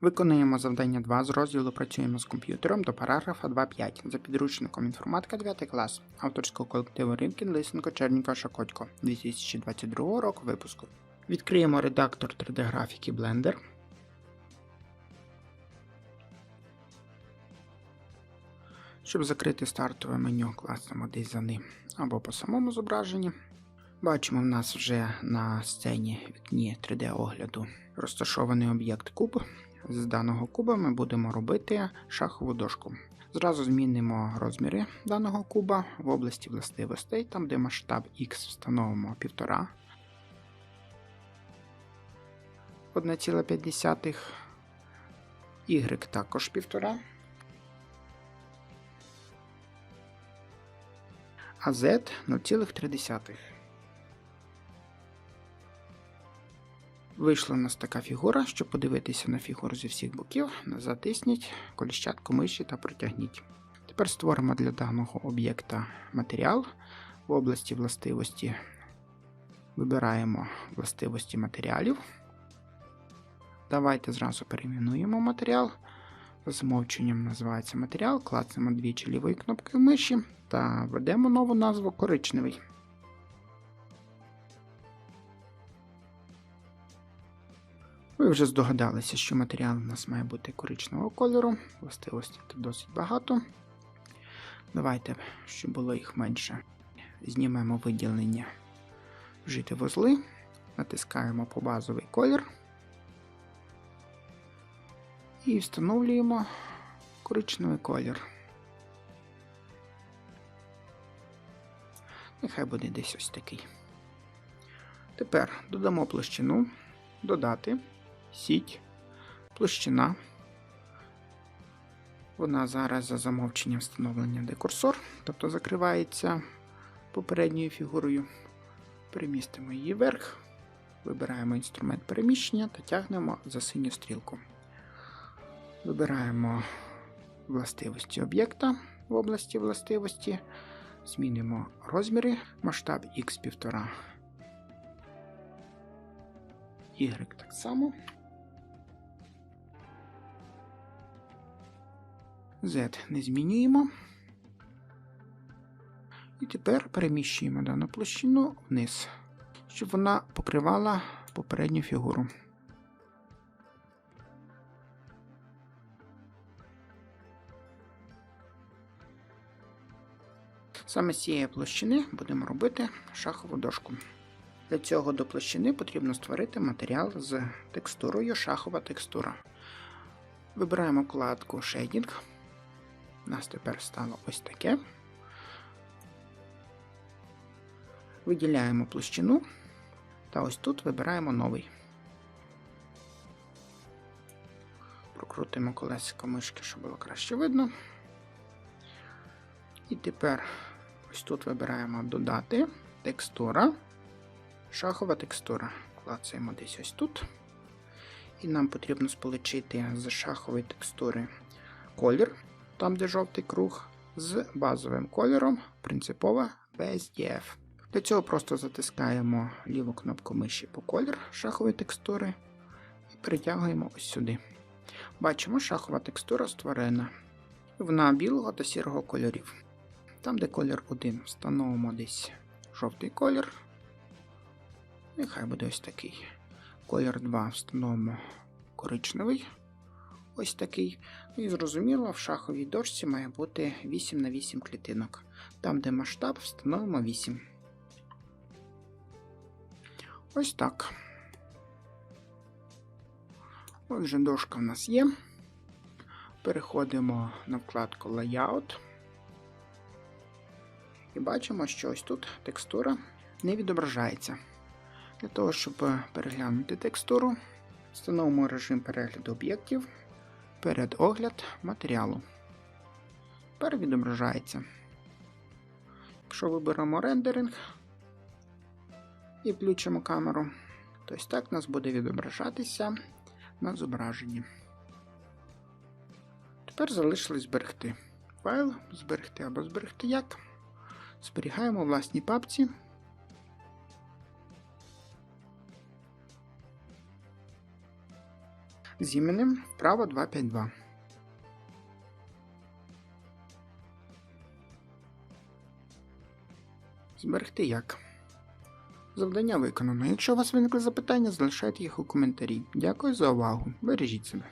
Виконуємо завдання 2 з розділу Працюємо з комп'ютером до параграфа 2.5 за підручником інформатика 9 клас авторського колективу Ринкін Лисенко Черніка Шакотько 2022 року випуску. Відкриємо редактор 3D графіки Blender. Щоб закрити стартове меню, класнемо десь за ним або по самому зображенні. Бачимо, в нас вже на сцені вікні 3D-огляду розташований об'єкт куб. З даного куба ми будемо робити шахову дошку. Зразу змінимо розміри даного куба в області властивостей, там де масштаб X встановимо 1,5. 1,5. Y також 1,5. А Z 0,3. Вийшла у нас така фігура. Щоб подивитися на фігуру зі всіх боків, затисніть коліщатку миші та протягніть. Тепер створимо для даного об'єкта матеріал в області властивості. Вибираємо властивості матеріалів. Давайте зразу перейменуємо матеріал. За замовченням називається матеріал, клацнемо двічі лівої кнопки миші та введемо нову назву коричневий. Ви вже здогадалися, що матеріал у нас має бути коричневого кольору, властивості тут досить багато. Давайте, щоб було їх менше, знімемо виділення вжити вузли, натискаємо по базовий колір і встановлюємо коричневий колір. Нехай буде десь ось такий. Тепер додамо площину, додати сіть, площина. Вона зараз за замовченням встановлення декурсор, тобто закривається попередньою фігурою. Перемістимо її вверх, вибираємо інструмент переміщення та тягнемо за синю стрілку. Вибираємо властивості об'єкта в області властивості, змінимо розміри, масштаб X1,5. Y так само. Z не змінюємо. І тепер переміщуємо дану площину вниз, щоб вона покривала попередню фігуру. Саме з цієї площини будемо робити шахову дошку. Для цього до площини потрібно створити матеріал з текстурою шахова текстура. Вибираємо вкладку Shading. У нас тепер стало ось таке. Виділяємо площину та ось тут вибираємо новий. Прокрутимо колесико мишки, щоб було краще видно. І тепер ось тут вибираємо додати текстура, шахова текстура. Клацаємо десь ось тут. І нам потрібно сполучити з шахової текстури колір, там де жовтий круг, з базовим кольором принципово без BSDF. Для цього просто затискаємо ліву кнопку миші по колір шахової текстури і перетягуємо ось сюди. Бачимо, шахова текстура створена. Вона білого та сірого кольорів. Там, де колір 1, встановимо десь жовтий колір. Нехай буде ось такий. Колір 2 встановимо коричневий. Ось такий. Ну і зрозуміло, в шаховій дошці має бути 8 на 8 клітинок. Там, де масштаб, встановимо 8. Ось так. Отже, дошка в нас є. Переходимо на вкладку Layout. І бачимо, що ось тут текстура не відображається. Для того, щоб переглянути текстуру, встановимо режим перегляду об'єктів, передогляд матеріалу. Тепер. Якщо виберемо рендеринг і включимо камеру, то ось так у нас буде відображатися на зображенні. Тепер залишилось зберегти файл, зберегти або зберегти як. Зберігаємо власній папці. З іменем вправо 252. Зберегти як. Завдання виконано. Якщо у вас виникли запитання, залишайте їх у коментарі. Дякую за увагу. Бережіть себе.